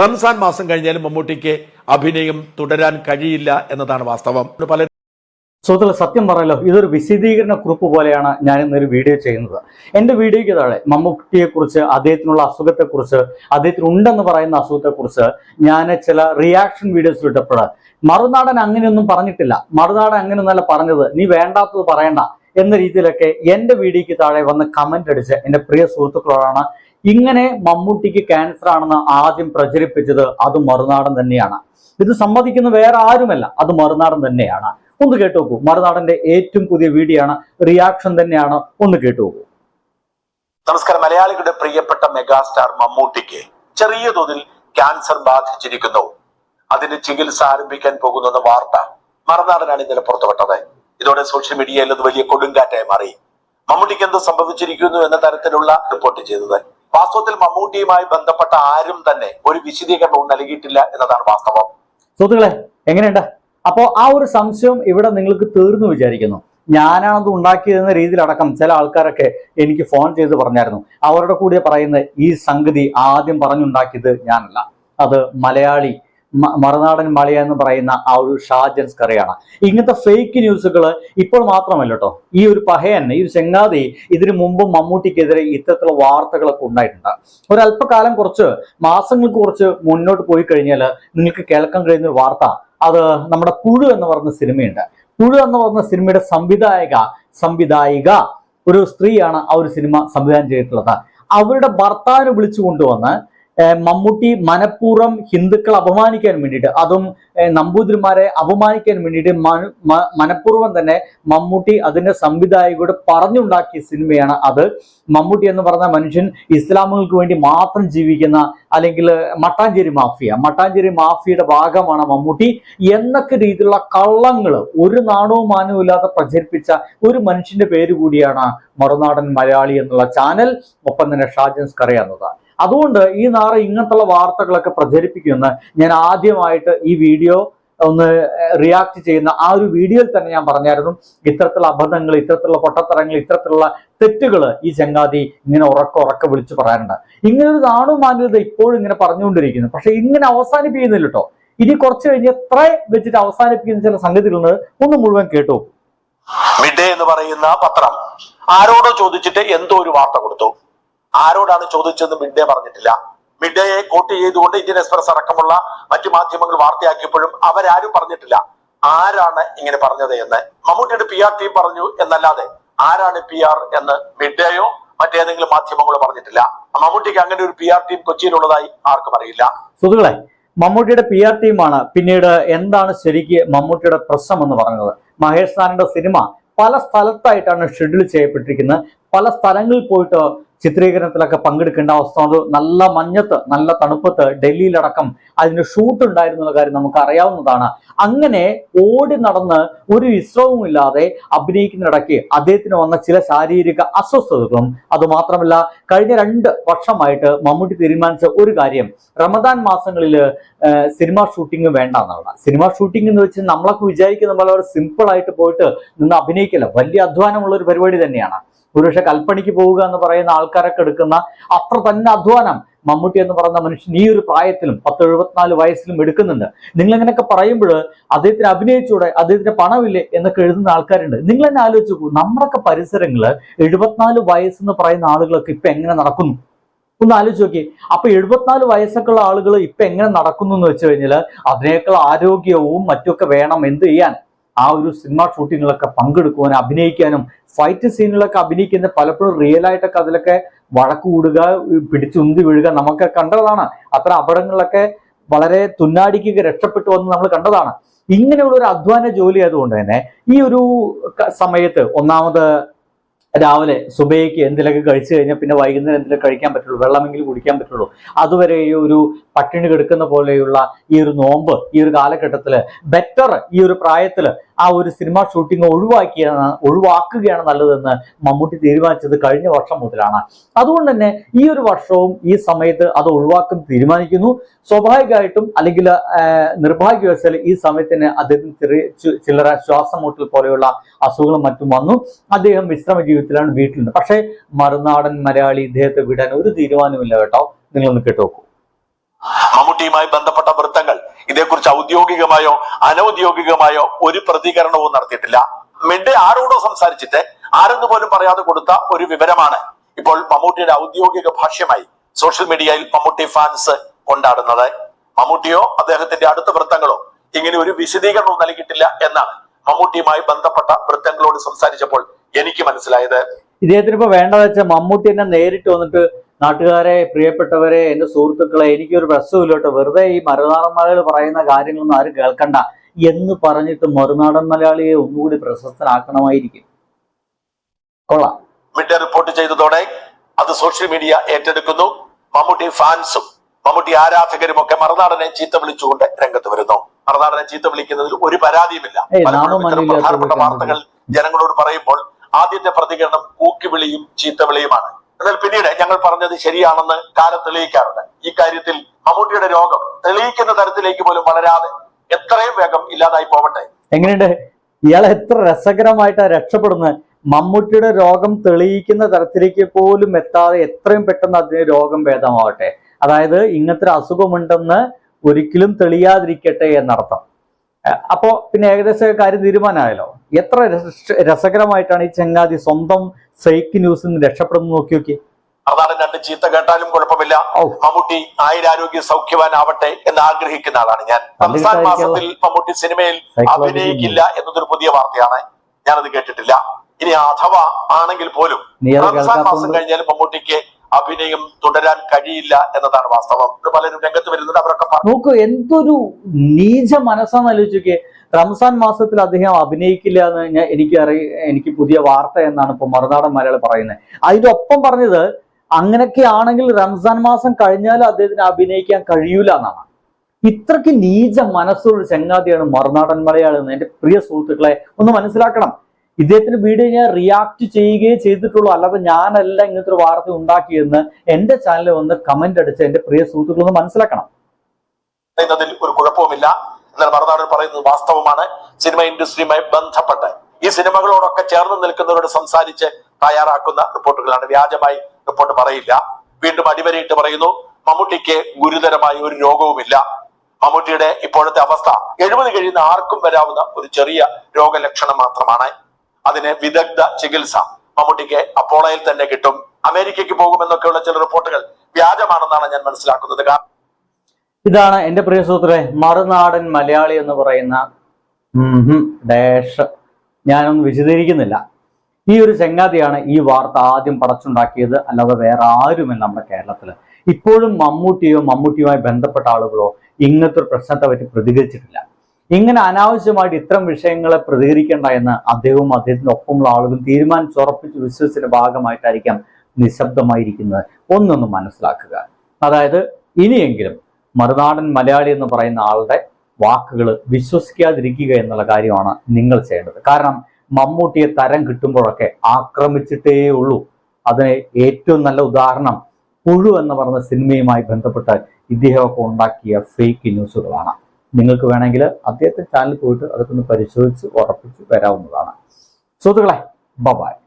റംസാൻ മാസം കഴിഞ്ഞാലും മമ്മൂട്ടിക്ക് അഭിനയം തുടരാൻ കഴിയില്ല എന്നതാണ് വാസ്തവം. പല സുഹൃത്തുക്കളെ സത്യം പറയല്ലോ ഇതൊരു വിശദീകരണ കുറിപ്പ് പോലെയാണ് ഞാൻ ഇന്നൊരു വീഡിയോ ചെയ്യുന്നത്. എന്റെ വീഡിയോയ്ക്ക് താഴെ മമ്മൂട്ടിയെക്കുറിച്ച് അദ്ദേഹത്തിനുള്ള അസുഖത്തെക്കുറിച്ച് അദ്ദേഹത്തിന് ഉണ്ടെന്ന് പറയുന്ന അസുഖത്തെക്കുറിച്ച് ഞാൻ ചില റിയാക്ഷൻ വീഡിയോസ് ഇട്ടപ്പോൾ മറുനാടൻ അങ്ങനെയൊന്നും പറഞ്ഞിട്ടില്ല. മറുനാടൻ അങ്ങനെയൊന്നല്ല പറഞ്ഞത്. നീ വേണ്ടാത്തത് പറയണ്ട എന്ന രീതിയിലൊക്കെ എന്റെ വീഡിയോയ്ക്ക് താഴെ വന്ന് കമന്റ് അടിച്ച് എന്റെ പ്രിയ സുഹൃത്തുക്കളോടാണ് ഇങ്ങനെ മമ്മൂട്ടിക്ക് ക്യാൻസർ ആണെന്ന് ആദ്യം പ്രചരിപ്പിച്ചത് അത് മറുനാടൻ തന്നെയാണ്. ഇത് സമ്മതിക്കുന്ന വേറെ ആരുമല്ല അത് മറുനാടൻ തന്നെയാണ്. ഒന്ന് കേട്ടു നോക്കൂ. മറുനാടന്റെ ഏറ്റവും പുതിയ വീഡിയോ ആണ് റിയാക്ഷൻ തന്നെയാണ്. ഒന്ന് കേട്ടു നോക്കൂ. നമസ്കാരം. മലയാളികളുടെ പ്രിയപ്പെട്ട മെഗാസ്റ്റാർ മമ്മൂട്ടിക്ക് ചെറിയ തോതിൽ ക്യാൻസർ ബാധിച്ചിരിക്കുന്നു. അതിന് ചികിത്സ ആരംഭിക്കാൻ പോകുന്നു വാർത്ത മറുനാടനാണ് ഇന്നലെ പുറത്തുവിട്ടത്. ഇതോടെ സോഷ്യൽ മീഡിയയിൽ അത് വലിയ കൊടുങ്കാറ്റായി മാറി. മമ്മൂട്ടിക്ക് എന്ത് സംഭവിച്ചിരിക്കുന്നു എന്ന തരത്തിലുള്ള റിപ്പോർട്ട് ചെയ്തത്. വാസ്തവത്തിൽ മമ്മൂട്ടിയുമായി ബന്ധപ്പെട്ട ആരും തന്നെ ഒരു വിശദീകരണവും നൽകിയിട്ടില്ല എന്നതാണ് വാസ്തവം. സുഹൃത്തുക്കളെ എങ്ങനെയുണ്ട്? അപ്പോ ആ ഒരു സംശയം ഇവിടെ നിങ്ങൾക്ക് തീർന്നു വിചാരിക്കുന്നു. ഞാനാണത് ഉണ്ടാക്കിയതെന്ന രീതിയിലടക്കം ചില ആൾക്കാരൊക്കെ എനിക്ക് ഫോൺ ചെയ്ത് പറഞ്ഞായിരുന്നു. അവരുടെ കൂടെ പറയുന്ന ഈ സംഗതി ആദ്യം പറഞ്ഞുണ്ടാക്കിയത് ഞാനല്ല. അത് മലയാളി മറുനാടൻ മലയ എന്ന് പറയുന്ന ആ ഒരു ഷാജൻ സ്കറിയാണ് ഇങ്ങനത്തെ ഫേക്ക് ന്യൂസുകൾ ഇപ്പോൾ മാത്രമല്ല കേട്ടോ ഈ ഒരു പഹയൻ ഈ ഒരു ചെങ്ങാതി ഇതിനു മുമ്പും മമ്മൂട്ടിക്കെതിരെ ഇത്തരത്തിലുള്ള വാർത്തകളൊക്കെ ഉണ്ടായിട്ടുണ്ട്. ഒരല്പകാലം കുറച്ച് മാസങ്ങൾക്ക് കുറച്ച് മുന്നോട്ട് പോയി കഴിഞ്ഞാൽ നിങ്ങൾക്ക് കേൾക്കാൻ കഴിയുന്ന ഒരു വാർത്ത അത് നമ്മുടെ പുഴു എന്ന് പറയുന്ന സിനിമയുണ്ട്. പുഴു എന്ന് പറയുന്ന സിനിമയുടെ സംവിധായക സംവിധായിക ഒരു സ്ത്രീയാണ് ആ ഒരു സിനിമ സംവിധാനം ചെയ്തിട്ടുള്ളത്. അവരുടെ ഭർത്താവിനെ വിളിച്ചു കൊണ്ടുവന്ന് മമ്മൂട്ടി മനഃപൂർവം ഹിന്ദുക്കളെ അപമാനിക്കാൻ വേണ്ടിയിട്ട് അതും നമ്പൂതിരിമാരെ അപമാനിക്കാൻ വേണ്ടിയിട്ട് മന- മനഃപൂർവം തന്നെ മമ്മൂട്ടി അതിന്റെ സംവിധായകയോട് പറഞ്ഞുണ്ടാക്കിയ സിനിമയാണ് അത്. മമ്മൂട്ടി എന്ന് പറഞ്ഞ മനുഷ്യൻ ഇസ്ലാമുകൾക്ക് വേണ്ടി മാത്രം ജീവിക്കുന്ന അല്ലെങ്കിൽ മട്ടാഞ്ചേരി മാഫിയ. മട്ടാഞ്ചേരി മാഫിയയുടെ ഭാഗമാണ് മമ്മൂട്ടി. എന്നൊക്കെ രീതിയിലുള്ള കള്ളങ്ങൾ ഒരു നാണവും മാനവും ഇല്ലാതെ പ്രചരിപ്പിച്ച ഒരു മനുഷ്യന്റെ പേര് കൂടിയാണ് മറുനാടൻ മലയാളി എന്നുള്ള ചാനൽ. ഒപ്പം തന്നെ ഷാജൻസ് കറിയാവുന്നത് അതുകൊണ്ട് ഈ നാറ ഇങ്ങനത്തുള്ള വാർത്തകളൊക്കെ പ്രചരിപ്പിക്കുമെന്ന് ഞാൻ ആദ്യമായിട്ട് ഈ വീഡിയോ ഒന്ന് റിയാക്ട് ചെയ്യുന്ന ആ ഒരു വീഡിയോയിൽ തന്നെ ഞാൻ പറഞ്ഞായിരുന്നു. ഇത്തരത്തിലുള്ള അബദ്ധങ്ങൾ ഇത്തരത്തിലുള്ള പൊട്ടത്തരങ്ങൾ ഇത്തരത്തിലുള്ള തെറ്റുകൾ ഈ ചങ്ങാതി ഇങ്ങനെ ഉറക്ക ഉറക്ക വിളിച്ചു പറയാറുണ്ട്. ഇങ്ങനെ ഒരു നാണു മാന്യത ഇപ്പോഴും ഇങ്ങനെ പറഞ്ഞുകൊണ്ടിരിക്കുന്നു. പക്ഷെ ഇങ്ങനെ അവസാനിപ്പിക്കുന്നില്ല കേട്ടോ ഇനി കുറച്ച് കഴിഞ്ഞ് എത്ര വെച്ചിട്ട് അവസാനിപ്പിക്കുന്ന ചില സംഗതികളുണ്ട് ഒന്ന് മുഴുവൻ കേട്ടു. മിഡ് എന്ന് പറയുന്ന പത്രം ആരോടോ ചോദിച്ചിട്ട് എന്തോ ഒരു വാർത്ത കൊടുത്തു. ആരോടാണ് ചോദിച്ചതെന്ന് മിഡ്ഡേ പറഞ്ഞിട്ടില്ല. മിഡേയെ കോട്ട് ചെയ്തുകൊണ്ട് ഇന്ത്യൻ എക്സ്പ്രസ് അടക്കമുള്ള മറ്റു മാധ്യമങ്ങൾ വാർത്തയാക്കിയപ്പോഴും അവരാരും പറഞ്ഞിട്ടില്ല. ആരാണ് ഇങ്ങനെ പറഞ്ഞത് എന്ന്? മമ്മൂട്ടിയുടെ പി ആർ ടീം പറഞ്ഞു എന്നല്ലാതെ ആരാണ് പി ആർ എന്ന് മിഡ്ഡേയോ മറ്റേതെങ്കിലും മാധ്യമങ്ങളോ പറഞ്ഞിട്ടില്ല. മമ്മൂട്ടിക്ക് അങ്ങനെ ഒരു പി ആർ ടീം കൊച്ചിയിലുള്ളതായി ആർക്കും അറിയില്ല. സുഹൃത്തുക്കളെ മമ്മൂട്ടിയുടെ പി ആർ ടീമാണ് പിന്നീട് എന്താണ് ശരിക്ക് മമ്മൂട്ടിയുടെ പ്രശ്നം എന്ന് പറഞ്ഞത്? മഹേഷ് സാറിന്റെ സിനിമ പല സ്ഥലത്തായിട്ടാണ് ഷെഡ്യൂൾ ചെയ്യപ്പെട്ടിരിക്കുന്നത്. പല സ്ഥലങ്ങളിൽ പോയിട്ട് ചിത്രീകരണത്തിലൊക്കെ പങ്കെടുക്കേണ്ട അവസ്ഥ അത് നല്ല മഞ്ഞത്ത് നല്ല തണുപ്പത്ത് ഡൽഹിയിലടക്കം അതിന് ഷൂട്ട് ഉണ്ടായിരുന്നുള്ള കാര്യം നമുക്ക് അറിയാവുന്നതാണ് അങ്ങനെ ഓടി നടന്ന് ഒരു വിശ്രമവും ഇല്ലാതെ അഭിനയിക്കുന്നിടയ്ക്ക് അദ്ദേഹത്തിന് വന്ന ചില ശാരീരിക അസ്വസ്ഥതകളും അതുമാത്രമല്ല കഴിഞ്ഞ രണ്ട് വർഷമായിട്ട് മമ്മൂട്ടി തീരുമാനിച്ച ഒരു കാര്യം റമദാൻ മാസങ്ങളിൽ സിനിമ ഷൂട്ടിംഗ് വേണ്ട എന്നുള്ളതാണ് സിനിമ ഷൂട്ടിംഗ് എന്ന് വെച്ച് നമ്മളൊക്കെ വിചാരിക്കുന്ന പോലെ സിമ്പിൾ ആയിട്ട് പോയിട്ട് നിന്ന് അഭിനയിക്കില്ല. വലിയ അധ്വാനമുള്ള ഒരു പരിപാടി തന്നെയാണ്. ഒരുപക്ഷെ കൽപ്പണിക്ക് പോവുക എന്ന് പറയുന്ന ആൾക്കാരൊക്കെ എടുക്കുന്ന അത്ര തന്നെ അധ്വാനം മമ്മൂട്ടി എന്ന് പറയുന്ന മനുഷ്യൻ ഈ ഒരു പ്രായത്തിലും പത്ത് എഴുപത്തിനാല് വയസ്സിലും എടുക്കുന്നുണ്ട്. നിങ്ങൾ ഇങ്ങനെയൊക്കെ പറയുമ്പോൾ അദ്ദേഹത്തിന് അഭിനയിച്ചൂടെ അദ്ദേഹത്തിന് പണമില്ലേ എന്നൊക്കെ എഴുതുന്ന ആൾക്കാരുണ്ട്. നിങ്ങൾ തന്നെ ആലോചിച്ച് പോകും നമ്മുടെയൊക്കെ പരിസരങ്ങൾ എഴുപത്തിനാല് വയസ്സെന്ന് പറയുന്ന ആളുകളൊക്കെ ഇപ്പൊ എങ്ങനെ നടക്കുന്നു? ഒന്ന് ആലോചിച്ച് നോക്കി അപ്പൊ എഴുപത്തിനാല് വയസ്സൊക്കെ ഉള്ള ആളുകൾ ഇപ്പൊ എങ്ങനെ നടക്കുന്നു എന്ന് വെച്ച് കഴിഞ്ഞാൽ അതിനേക്കാൾ ആരോഗ്യവും മറ്റുമൊക്കെ വേണം എന്ത് ചെയ്യാൻ. ആ ഒരു സിനിമ ഷൂട്ടിങ്ങിലൊക്കെ പങ്കെടുക്കുവാനും അഭിനയിക്കാനും ഫൈറ്റ് സീനുകളൊക്കെ അഭിനയിക്കുന്ന പലപ്പോഴും റിയൽ ആയിട്ടൊക്കെ അതിലൊക്കെ വഴക്ക് കൂടുക പിടിച്ചുന്തി വീഴുക നമുക്ക് കണ്ടതാണ്. അത്ര അപകടങ്ങളിലൊക്കെ വളരെ തുന്നാടിക്ക് രക്ഷപ്പെട്ടു വന്ന് നമ്മൾ കണ്ടതാണ്. ഇങ്ങനെയുള്ള ഒരു അധ്വാന ജോലി ആയതുകൊണ്ട് തന്നെ ഈ ഒരു സമയത്ത് ഒന്നാമത് രാവിലെ സുബയ്ക്ക് എന്തിലൊക്കെ കഴിച്ചു കഴിഞ്ഞാൽ പിന്നെ വൈകുന്നേരം എന്തിലൊക്കെ കഴിക്കാൻ പറ്റുള്ളൂ വെള്ളമെങ്കിലും കുടിക്കാൻ പറ്റുള്ളൂ. അതുവരെ ഈ ഒരു പട്ടിണി കെടുക്കുന്ന പോലെയുള്ള ഈ ഒരു നോമ്പ് ഈ ഒരു കാലഘട്ടത്തിൽ ബെറ്റർ ഈ ഒരു പ്രായത്തിൽ ആ ഒരു സിനിമ ഷൂട്ടിംഗ് ഒഴിവാക്കിയാണ് ഒഴിവാക്കുകയാണ് നല്ലതെന്ന് മമ്മൂട്ടി തീരുമാനിച്ചത് കഴിഞ്ഞ വർഷം മുതലാണ്. അതുകൊണ്ട് തന്നെ ഈ ഒരു വർഷവും ഈ സമയത്ത് അത് ഒഴിവാക്കാൻ തീരുമാനിക്കുന്നു. സ്വാഭാവികമായിട്ടും അല്ലെങ്കിൽ നിർഭാഗ്യവശാൽ ഈ സമയത്തിന് അദ്ദേഹത്തിന് ചെറിയ ചില്ലറ ശ്വാസം മുട്ടൽ പോലെയുള്ള അസുഖങ്ങളും മറ്റും വന്നു. അദ്ദേഹം വിശ്രമ ജീവിതത്തിലാണ് വീട്ടിലുണ്ട്. പക്ഷേ മറുനാടൻ മലയാളി ഇദ്ദേഹത്തെ വിടാൻ ഒരു തീരുമാനമില്ല കേട്ടോ. നിങ്ങളൊന്ന് കേട്ടു നോക്കൂ മമ്മൂട്ടിയുമായി ബന്ധപ്പെട്ട വൃത്തങ്ങൾ. ഇതേക്കുറിച്ച് ഔദ്യോഗികമായോ അനൌദ്യോഗികമായോ ഒരു പ്രതികരണവും നടത്തിയിട്ടില്ല. മിഡ് ആരോടോ സംസാരിച്ചിട്ട് ആരെന്ന് പോലും പറയാതെ കൊടുത്ത ഒരു വിവരമാണ് ഇപ്പോൾ മമ്മൂട്ടിയുടെ ഔദ്യോഗിക ഭാഷ്യമായി സോഷ്യൽ മീഡിയയിൽ മമ്മൂട്ടി ഫാൻസ് കൊണ്ടാടുന്നത്. മമ്മൂട്ടിയോ അദ്ദേഹത്തിന്റെ അടുത്ത വൃത്തങ്ങളോ ഇങ്ങനെ ഒരു വിശദീകരണവും നൽകിയിട്ടില്ല എന്നാണ് മമ്മൂട്ടിയുമായി ബന്ധപ്പെട്ട വൃത്തങ്ങളോട് സംസാരിച്ചപ്പോൾ എനിക്ക് മനസ്സിലായത്. ഇദ്ദേഹത്തിന് ഇപ്പൊ വേണ്ടത് വെച്ചാൽ മമ്മൂട്ടി എന്നെ നേരിട്ട് വന്നിട്ട് നാട്ടുകാരെ പ്രിയപ്പെട്ടവരെ എന്റെ സുഹൃത്തുക്കളെ എനിക്കൊരു പ്രശ്നമില്ല കേട്ടോ. വെറുതെ ഈ മറുനാടൻ മലയാളി പറയുന്ന കാര്യങ്ങളൊന്നും ആരും കേൾക്കണ്ട. എന്ന് പറഞ്ഞിട്ട് മറുനാടൻ മലയാളിയെ ഒന്നുകൂടി പ്രശസ്തനാക്കണമായിരിക്കും. കൊള്ളാം. മീഡിയ റിപ്പോർട്ട് ചെയ്തതോടെ അത് സോഷ്യൽ മീഡിയ ഏറ്റെടുക്കുന്നു. മമ്മൂട്ടി ഫാൻസും മമ്മൂട്ടി ആരാധകരും ഒക്കെ മറുനാടനെ ചീത്ത വിളിച്ചുകൊണ്ട് രംഗത്ത് വരുന്നു. മറുനാടനെ ചീത്ത വിളിക്കുന്നതിൽ ഒരു പരാതിയുമില്ല. പ്രധാനപ്പെട്ട വാർത്തകൾ ജനങ്ങളോട് പറയുമ്പോൾ ആദ്യത്തെ പ്രതികരണം കൂക്കിവിളിയും ചീത്തവിളിയുമാണ് എന്നാൽ പിന്നീട് ഞങ്ങൾ പറഞ്ഞത് ശരിയാണെന്ന് കാലം തെളിയിക്കാറുണ്ട്. ഈ കാര്യത്തിൽ മമ്മൂട്ടിയുടെ രോഗം തെളിയിക്കുന്ന തരത്തിലേക്ക് പോലും വളരാതെ എത്രയും വേഗം ഇല്ലാതായി പോവട്ടെ. എങ്ങനെയുണ്ട്? ഇയാൾ എത്ര രസകരമായിട്ടാണ് രക്ഷപ്പെടുന്നത്. മമ്മൂട്ടിയുടെ രോഗം തെളിയിക്കുന്ന തരത്തിലേക്ക് പോലും എത്താതെ എത്രയും പെട്ടെന്ന് അതിന് രോഗം ഭേദമാവട്ടെ അതായത് ഇങ്ങനത്തെ അസുഖമുണ്ടെന്ന് ഒരിക്കലും തെളിയാതിരിക്കട്ടെ എന്നർത്ഥം. അപ്പോ പിന്നെ ഏകദേശം കാര്യം തീരുമാനമായല്ലോ. എത്ര രസ- രസകരമായിട്ടാണ് ഈ ചങ്ങാതി സ്വന്തം ഫേക്ക് ന്യൂസിൽ നിന്ന് രക്ഷപ്പെടുന്നത് നോക്കി നോക്കി. അതാണ് രണ്ട് ചീത്ത കേട്ടാലും കുഴപ്പമില്ല. മമ്മൂട്ടി സൗഖ്യവാൻ സൗഖ്യവാനാവട്ടെ എന്ന് ആഗ്രഹിക്കുന്ന ആളാണ് ഞാൻ. റംസാൻ മാസത്തിൽ മമ്മൂട്ടി സിനിമയിൽ അഭിനയിക്കില്ല എന്നതൊരു പുതിയ വാർത്തയാണ്. ഞാനത് കേട്ടിട്ടില്ല. ഇനി അഥവാ ആണെങ്കിൽ പോലും റംസാൻ മാസം കഴിഞ്ഞാലും മമ്മൂട്ടിക്ക് അഭിനയം തുടരാൻ കഴിയില്ല എന്നതാണ് വാസ്തവം. പലരും രംഗത്ത് വരുന്നുണ്ട്. പറഞ്ഞു നോക്കൂ എന്തൊരു നീച മനസ്സാന്ന് ആലോചിക്കേ റംസാൻ മാസത്തിൽ അദ്ദേഹം അഭിനയിക്കില്ല എന്ന് ഞാൻ എനിക്ക് അറിയ എനിക്ക് പുതിയ വാർത്ത എന്നാണ് ഇപ്പൊ മറുനാടൻ മലയാളി പറയുന്നത്. അതിന്റെ ഒപ്പം പറഞ്ഞത് അങ്ങനെയൊക്കെ ആണെങ്കിൽ റംസാൻ മാസം കഴിഞ്ഞാൽ അദ്ദേഹത്തിന് അഭിനയിക്കാൻ കഴിയൂല എന്നാണ്. ഇത്രയ്ക്ക് നീച മനസ്സുള്ള ചെങ്ങാതിയാണ് മറുനാടൻ മലയാളി എന്ന് എന്റെ പ്രിയ സുഹൃത്തുക്കളെ ഒന്ന് മനസ്സിലാക്കണം. ഇദ്ദേഹത്തിന്റെ വീഡിയോ ഞാൻ റിയാക്ട് ചെയ്യുകയേ ചെയ്തിട്ടുള്ളൂ. അല്ലാതെ ഞാനല്ല ഇങ്ങനത്തെ ഒരു വാർത്ത ഉണ്ടാക്കിയെന്ന് എന്റെ ചാനലിൽ വന്ന് കമന്റ് അടിച്ച് എന്റെ പ്രിയ സുഹൃത്തുക്കൾ ഒന്ന് മനസ്സിലാക്കണം. പറയുന്നതിൽ ഒരു കുഴപ്പവുമില്ല. എന്നാൽ മറുനാടൻ പറയുന്നത് വാസ്തവമാണ്. സിനിമ ഇൻഡസ്ട്രിയുമായി ബന്ധപ്പെട്ട്. ഈ സിനിമകളോടൊക്കെ ചേർന്ന് നിൽക്കുന്നവരോട് സംസാരിച്ച് തയ്യാറാക്കുന്ന റിപ്പോർട്ടുകളാണ്. വ്യാജമായി റിപ്പോർട്ട് പറയില്ല. വീണ്ടും അടിവരയിട്ട് പറയുന്നു മമ്മൂട്ടിക്ക് ഗുരുതരമായ ഒരു രോഗവുമില്ല. മമ്മൂട്ടിയുടെ ഇപ്പോഴത്തെ അവസ്ഥ എഴുപത് കഴിയുന്ന ആർക്കും വരാവുന്ന ഒരു ചെറിയ രോഗലക്ഷണം മാത്രമാണ്. അതിന് വിദഗ്ധ ചികിത്സ മമ്മൂട്ടിക്ക് അപ്പോളയിൽ തന്നെ കിട്ടും. അമേരിക്കയ്ക്ക് പോകുമെന്നൊക്കെയുള്ള ചില റിപ്പോർട്ടുകൾ വ്യാജമാണെന്നാണ് ഞാൻ മനസ്സിലാക്കുന്നത്. കാരണം ഇതാണ് എന്റെ പ്രിയ സുഹൃത്തുക്കളെ മറുനാടൻ മലയാളി എന്ന് പറയുന്ന ഡാഷ്. ഞാനൊന്നും വിശദീകരിക്കുന്നില്ല. ഈ ഒരു ചങ്ങാതിയാണ് ഈ വാർത്ത ആദ്യം പടച്ചുണ്ടാക്കിയത് അല്ലാതെ വേറെ ആരുമല്ല നമ്മുടെ കേരളത്തിൽ ഇപ്പോഴും മമ്മൂട്ടിയോ മമ്മൂട്ടിയുമായി ബന്ധപ്പെട്ട ആളുകളോ ഇങ്ങനത്തെ ഒരു പ്രശ്നത്തെ പറ്റി പ്രതികരിച്ചിട്ടില്ല. ഇങ്ങനെ അനാവശ്യമായിട്ട് ഇത്തരം വിഷയങ്ങളെ പ്രതികരിക്കേണ്ട എന്ന് അദ്ദേഹവും അദ്ദേഹത്തിന്റെ ഒപ്പമുള്ള ആളുകളും തീരുമാനിച്ചുറപ്പിച്ച് വിശ്വസിച്ചതിന്റെ ഭാഗമായിട്ടായിരിക്കാം നിശബ്ദമായിരിക്കുന്നത്. ഒന്നൊന്ന് മനസ്സിലാക്കുക. അതായത് ഇനിയെങ്കിലും മറുനാടൻ മലയാളി എന്ന് പറയുന്ന ആളുടെ വാക്കുകൾ വിശ്വസിക്കാതിരിക്കുക എന്നുള്ള കാര്യമാണ് നിങ്ങൾ ചെയ്യേണ്ടത്. കാരണം മമ്മൂട്ടിയെ തരം കിട്ടുമ്പോഴൊക്കെ ആക്രമിച്ചിട്ടേ ഉള്ളൂ. അതിന് ഏറ്റവും നല്ല ഉദാഹരണം പുഴു എന്ന് പറഞ്ഞ സിനിമയുമായി ബന്ധപ്പെട്ട് ഇദ്ദേഹമൊക്കെ ഉണ്ടാക്കിയ ഫേക്ക് ന്യൂസുകളാണ് നിങ്ങൾക്ക് വേണമെങ്കിൽ അദ്ദേഹത്തെ ചാനലിൽ പോയിട്ട് അതൊക്കെ ഒന്ന് പരിശോധിച്ച് ഉറപ്പിച്ച് വരാവുന്നതാണ്. സുഹൃത്തുക്കളെ ബബായ്